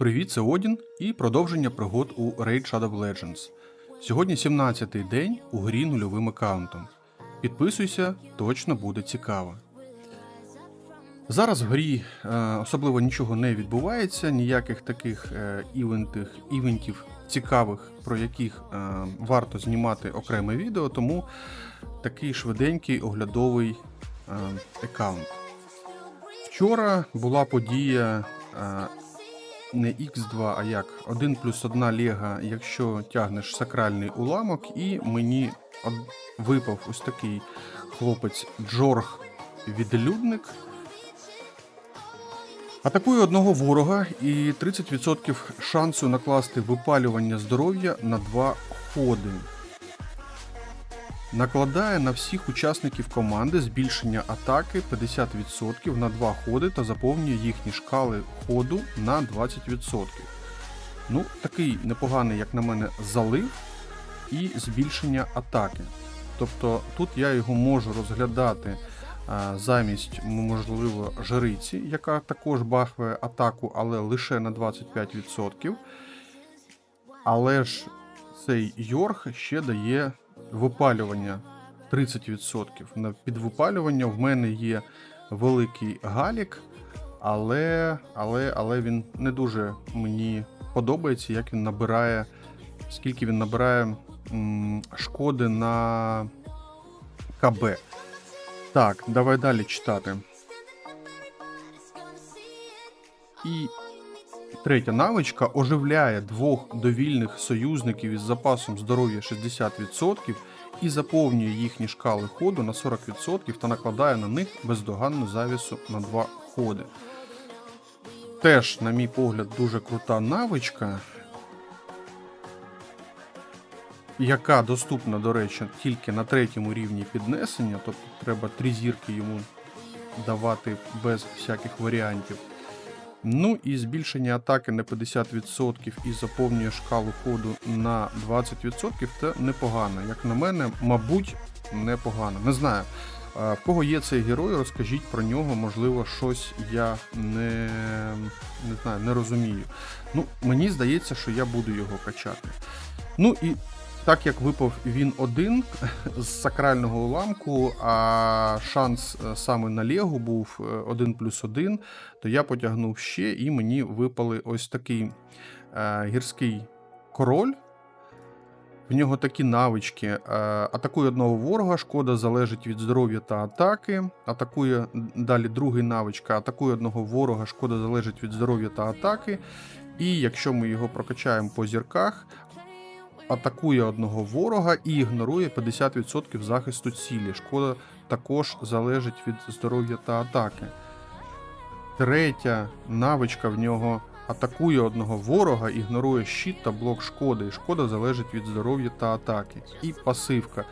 Привіт, це Одін і продовження пригод у Raid Shadow Legends. Сьогодні 17-й день у грі нульовим аккаунтом. Підписуйся, точно буде цікаво. Зараз в грі е, особливо нічого не відбувається, ніяких таких е, івентих, івентів цікавих, про яких е, варто знімати окреме відео, тому такий швиденький оглядовий е, аккаунт. Вчора була подія е, не X2, а як 1 плюс 1 лега, якщо тягнеш сакральний уламок, і мені випав ось такий хлопець Джорг відлюдник. Атакує одного ворога і 30% шансу накласти випалювання здоров'я на два ходи. Накладає на всіх учасників команди збільшення атаки 50% на 2 ходи та заповнює їхні шкали ходу на 20%. Ну, такий непоганий, як на мене, залив і збільшення атаки. Тобто тут я його можу розглядати а, замість, можливо, жриці, яка також бахує атаку, але лише на 25%. Але ж цей Йорг ще дає випалювання 30%. На підвипалювання в мене є великий галік, але, але, але він не дуже мені подобається, як він набирає, скільки він набирає м, шкоди на КБ. Так, давай далі читати. І Третя навичка оживляє двох довільних союзників із запасом здоров'я 60% і заповнює їхні шкали ходу на 40% та накладає на них бездоганну завісу на два ходи. Теж, на мій погляд, дуже крута навичка, яка доступна, до речі, тільки на третьому рівні піднесення, тобто треба три зірки йому давати без всяких варіантів. Ну і збільшення атаки на 50% і заповнює шкалу ходу на 20% це непогано. Як на мене, мабуть, непогано. Не знаю. В кого є цей герой, розкажіть про нього, можливо, щось я не, не знаю, не розумію. Ну, мені здається, що я буду його качати. Ну і так як випав він один з сакрального уламку, а шанс е, саме на Легу був 1 плюс 1, то я потягнув ще, і мені випали ось такий е, гірський король. В нього такі навички. Е, атакує одного ворога, шкода залежить від здоров'я та атаки. Атакує далі другий навичка, атакує одного ворога, шкода залежить від здоров'я та атаки. І якщо ми його прокачаємо по зірках, атакує одного ворога і ігнорує 50% захисту цілі. Шкода також залежить від здоров'я та атаки. Третя навичка в нього атакує одного ворога, ігнорує щит та блок шкоди. І шкода залежить від здоров'я та атаки. І пасивка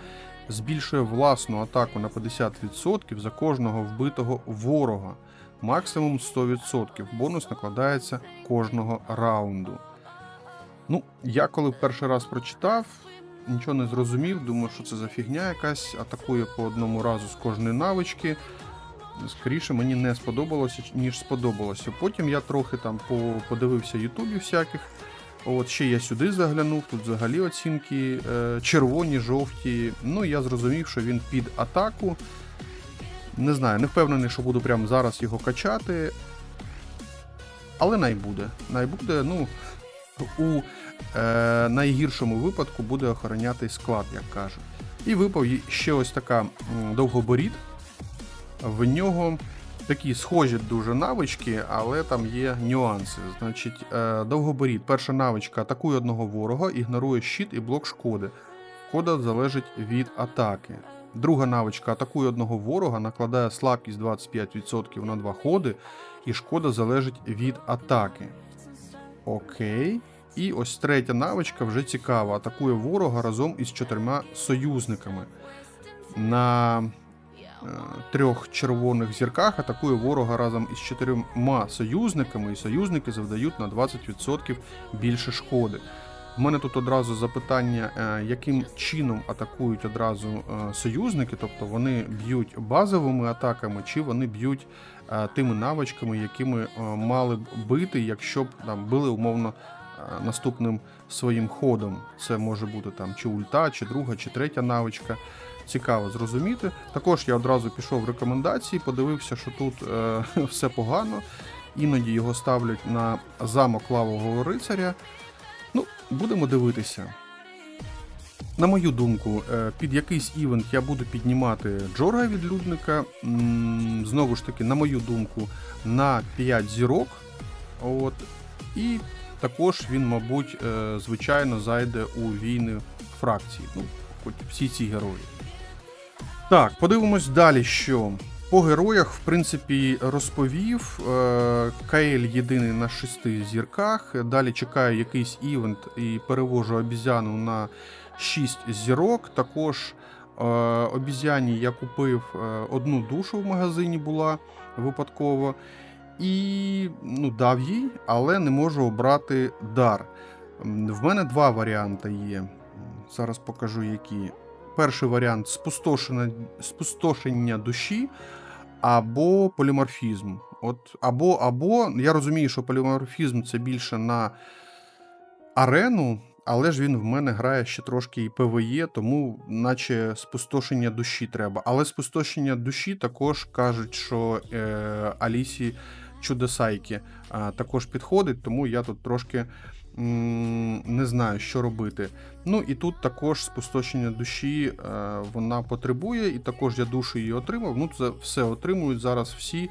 збільшує власну атаку на 50% за кожного вбитого ворога. Максимум 100%. Бонус накладається кожного раунду. Ну, я коли перший раз прочитав, нічого не зрозумів, думаю, що це за фігня якась, атакує по одному разу з кожної навички. Скоріше мені не сподобалося, ніж сподобалося. Потім я трохи там подивився ютубів всяких. От ще я сюди заглянув, тут взагалі оцінки е, червоні, жовті. Ну, я зрозумів, що він під атаку. Не знаю, не впевнений, що буду прямо зараз його качати. Але найбуде. Найбуде, ну, у е, найгіршому випадку буде охороняти склад, як кажуть. І випав ще ось така довгоборід. В нього такі схожі дуже навички, але там є нюанси. Значить, е, довгоборід, перша навичка атакує одного ворога, ігнорує щит і блок шкоди. Шкода залежить від атаки. Друга навичка атакує одного ворога, накладає слабкість 25% на два ходи, і шкода залежить від атаки. Окей. І ось третя навичка вже цікава. Атакує ворога разом із чотирма союзниками. На е, трьох червоних зірках атакує ворога разом із чотирма союзниками, і союзники завдають на 20% більше шкоди. В мене тут одразу запитання, е, яким чином атакують одразу е, союзники, тобто вони б'ють базовими атаками, чи вони б'ють тими навичками, якими мали б бити, якщо б там били умовно наступним своїм ходом. Це може бути там чи ульта, чи друга, чи третя навичка. Цікаво зрозуміти. Також я одразу пішов в рекомендації, подивився, що тут е, все погано. Іноді його ставлять на замок лавового рицаря. Ну, будемо дивитися. На мою думку, е, під якийсь івент я буду піднімати Джорга відлюдника. М, Знову ж таки, на мою думку, на 5 зірок. От. І також він, мабуть, е, звичайно, зайде у війни фракції. Ну, хоч всі ці герої. Так, подивимось далі, що. По героях, в принципі, розповів. Е, Каель єдиний на шести зірках. Далі чекаю якийсь івент і перевожу обізяну на 6 зірок. Також е, обізяні я купив одну душу в магазині була випадково. І ну, дав їй, але не можу обрати дар. В мене два варіанти є. Зараз покажу, які. Перший варіант спустошення, спустошення душі або поліморфізм. От, або, або я розумію, що поліморфізм це більше на арену, але ж він в мене грає ще трошки і ПВЕ, тому наче спустошення душі треба. Але спустошення душі також кажуть, що е, Алісі Чудесайки е, також підходить, тому я тут трошки не знаю, що робити. Ну і тут також спустошення душі е, вона потребує, і також я душу її отримав. Ну, це все отримують зараз всі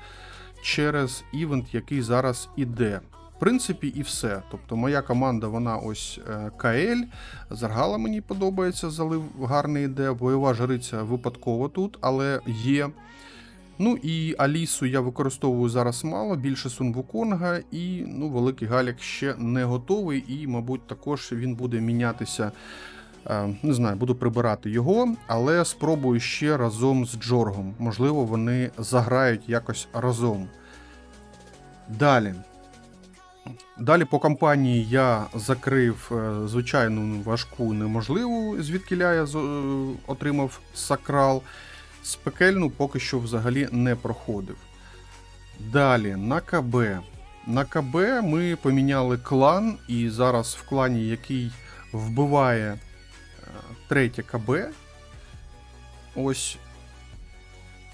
через івент, який зараз іде. В принципі, і все. Тобто, моя команда, вона ось е, КЛ. Заргала мені подобається, залив гарний іде. Бойова жриця випадково тут, але є. Ну і Алісу я використовую зараз мало, більше Сун Вуконга, і ну, Великий Галік ще не готовий, і, мабуть, також він буде мінятися. е, Не знаю, буду прибирати його, але спробую ще разом з Джоргом. Можливо, вони заграють якось разом. Далі. Далі по кампанії я закрив е, звичайну важку неможливу, звідкиля я е, отримав сакрал. З пекельну поки що взагалі не проходив. Далі на КБ. На КБ ми поміняли клан, і зараз в клані, який вбиває е, третє КБ. Ось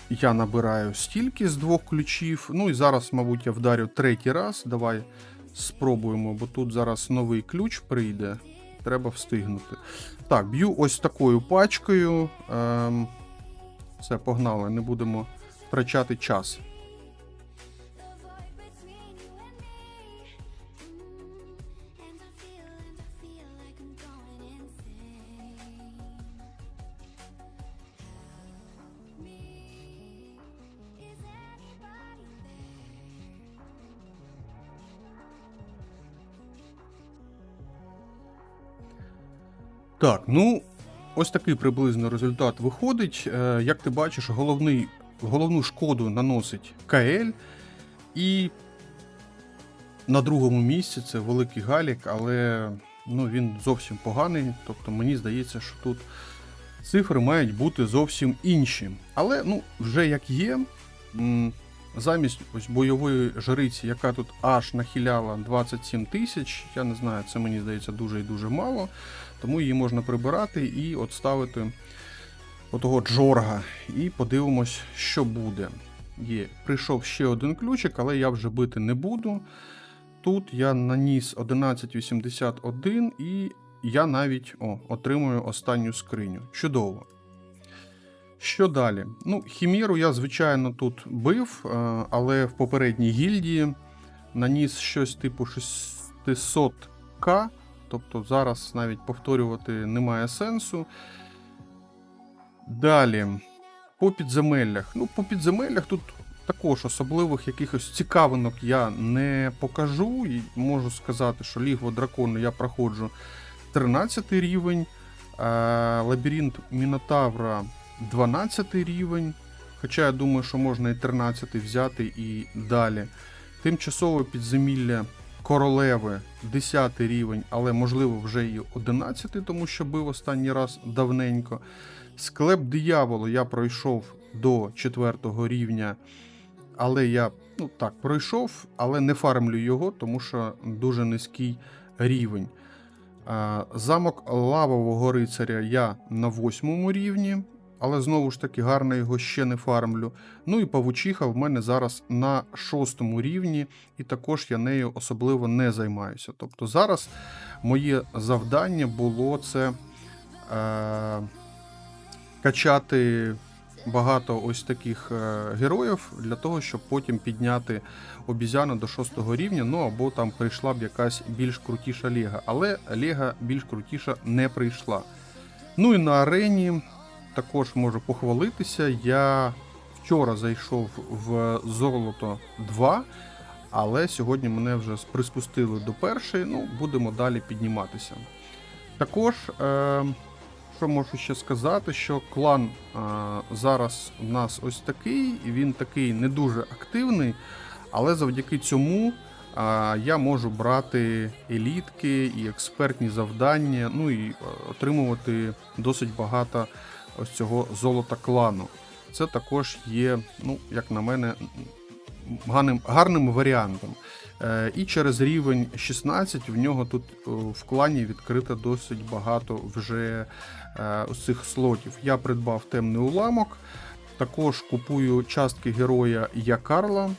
я набираю стільки з двох ключів. Ну і зараз, мабуть, я вдарю третій раз. Давай спробуємо, бо тут зараз новий ключ прийде. Треба встигнути. Так, б'ю ось такою пачкою. Ем, все, погнали, не будемо втрачати час. Так, ну, ось такий приблизно результат виходить. Е, як ти бачиш, головний, головну шкоду наносить КЛ. І на другому місці це великий Галік, але ну, він зовсім поганий. Тобто мені здається, що тут цифри мають бути зовсім інші. Але ну, вже як є. Замість ось бойової жриці, яка тут аж нахиляла 27 тисяч, я не знаю, це мені здається дуже і дуже мало. Тому її можна прибирати і от ставити отого Джорга. І подивимось, що буде. Є. Прийшов ще один ключик, але я вже бити не буду. Тут я наніс 1181 і я навіть о, отримую останню скриню. Чудово. Що далі? Ну, Хіміру я, звичайно, тут бив, е, але в попередній гільдії наніс щось типу 600к. Тобто зараз навіть повторювати немає сенсу. Далі, по підземеллях. Ну, по підземеллях тут також особливих якихось цікавинок я не покажу. І можу сказати, що Лігво дракону я проходжу 13 рівень, лабіринт Мінотавра 12 рівень. Хоча я думаю, що можна і 13 взяти і далі. Тимчасове підземілля королеви 10 рівень, але можливо вже і 11, тому що бив останній раз давненько. Склеп дияволу я пройшов до 4 рівня, але я ну так пройшов, але не фармлю його, тому що дуже низький рівень. Замок лавового рицаря я на 8 рівні, але знову ж таки гарно його ще не фармлю. Ну і павучиха в мене зараз на 6 рівні, і також я нею особливо не займаюся. Тобто зараз моє завдання було це е, качати багато ось таких е, героїв для того, щоб потім підняти обізяну до 6 рівня, ну або там прийшла б якась більш крутіша ліга. Але ліга більш крутіша не прийшла. Ну і на арені також можу похвалитися. Я вчора зайшов в золото 2, але сьогодні мене вже приспустили до першої. Ну, будемо далі підніматися. Також, е, що можу ще сказати, що клан е, зараз у нас ось такий, він такий не дуже активний, але завдяки цьому. Я можу брати елітки і експертні завдання, ну і е, отримувати досить багато ось цього золота клану. Це також є, ну, як на мене, гарним, гарним варіантом. Е, І через рівень 16 в нього тут е, в клані відкрито досить багато вже е, ось цих слотів. Я придбав темний уламок, також купую частки героя Якарла.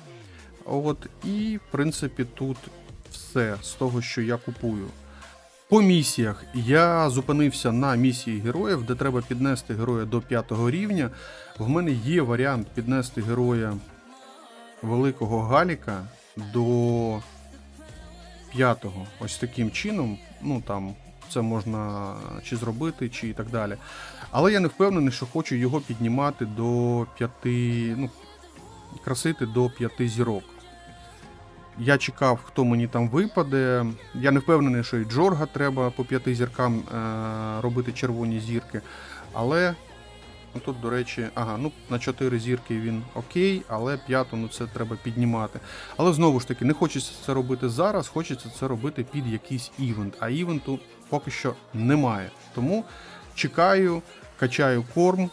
От, І, в принципі, тут все з того, що я купую. По місіях я зупинився на місії героїв, де треба піднести героя до 5 рівня. В мене є варіант піднести героя Великого Галіка до 5 Ось таким чином. Ну там це можна чи зробити, чи і так далі. Але я не впевнений, що хочу його піднімати до 5, ну, красити до 5 зірок. Я чекав, хто мені там випаде. Я не впевнений, що і Джорга треба по п'яти зіркам е- робити червоні зірки. Але ну, тут, до речі, ага, ну на 4 зірки він окей, але п'яту ну, це треба піднімати. Але знову ж таки, не хочеться це робити зараз, хочеться це робити під якийсь івент. А івенту поки що немає. Тому чекаю, качаю корм.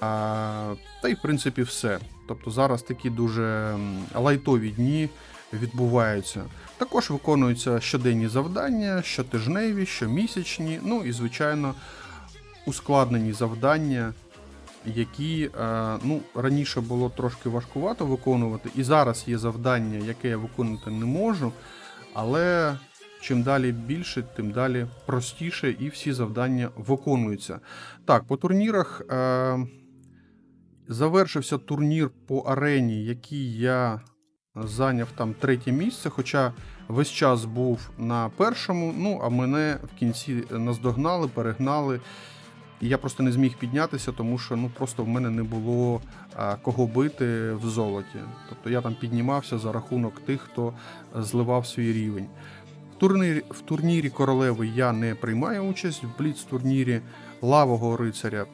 А, Та й в принципі все. Тобто зараз такі дуже лайтові дні відбуваються. Також виконуються щоденні завдання, щотижневі, щомісячні, ну і, звичайно, ускладнені завдання, які е, ну, раніше було трошки важкувато виконувати. І зараз є завдання, яке я виконувати не можу. Але чим далі більше, тим далі простіше і всі завдання виконуються. Так, по турнірах. Е, Завершився турнір по арені, який я зайняв там третє місце, хоча весь час був на першому. Ну, а мене в кінці наздогнали, перегнали. І я просто не зміг піднятися, тому що ну просто в мене не було а, кого бити в золоті. Тобто я там піднімався за рахунок тих, хто зливав свій рівень. В турнірі, в турнірі королеви я не приймаю участь, в бліц-турнірі лавого рицаря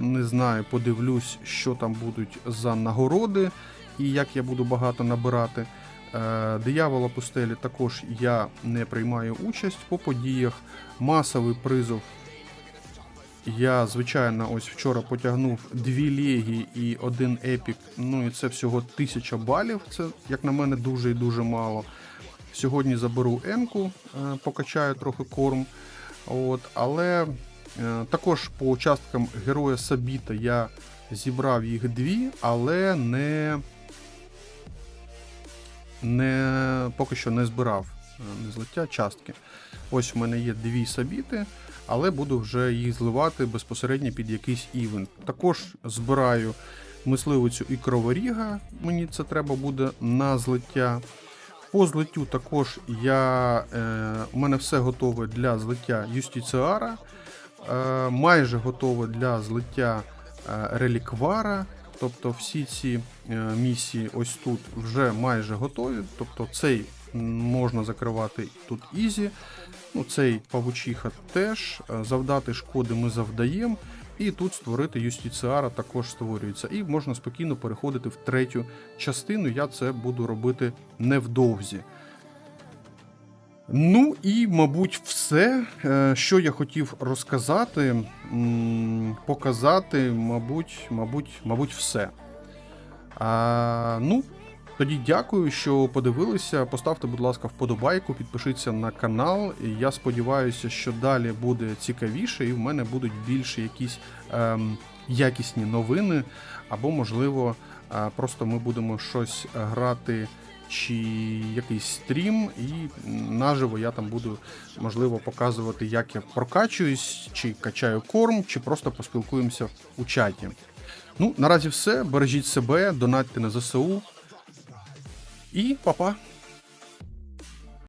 не знаю, подивлюсь, що там будуть за нагороди і як я буду багато набирати. Е, Диявола пустелі також я не приймаю участь по подіях. Масовий призов. Я, звичайно, ось вчора потягнув дві легі і один епік. Ну і це всього тисяча балів. Це, як на мене, дуже і дуже мало. Сьогодні заберу енку, е, покачаю трохи корм. От, Але е, також по участкам героя Сабіта я зібрав їх дві, але не не, поки що не збирав е, не злиття частки. Ось у мене є дві сабіти, але буду вже їх зливати безпосередньо під якийсь івент. Також збираю мисливицю і кроворіга, мені це треба буде на злиття. По злиттю також я, е, у мене все готове для злиття Юстіціара, е, майже готове для злиття е, реліквара. Тобто всі ці е, місії ось тут вже майже готові. Тобто цей можна закривати тут ізі. Ну, Цей павучиха теж. Е, завдати шкоди ми завдаємо. І тут створити юстіціара також створюється. І можна спокійно переходити в третю частину. Я це буду робити невдовзі. Ну і, мабуть, все, Е, що я хотів розказати, показати, мабуть, мабуть, мабуть, все. А, ну, тоді дякую, що подивилися. Поставте, будь ласка, вподобайку, підпишіться на канал. Я сподіваюся, що далі буде цікавіше, і в мене будуть більше якісь ем, якісні новини, або, можливо, е, просто ми будемо щось грати. Чи якийсь стрім, і наживо я там буду можливо показувати, як я прокачуюсь, чи качаю корм, чи просто поспілкуємося у чаті. Ну, наразі все. Бережіть себе, донатьте на ЗСУ. І па-па!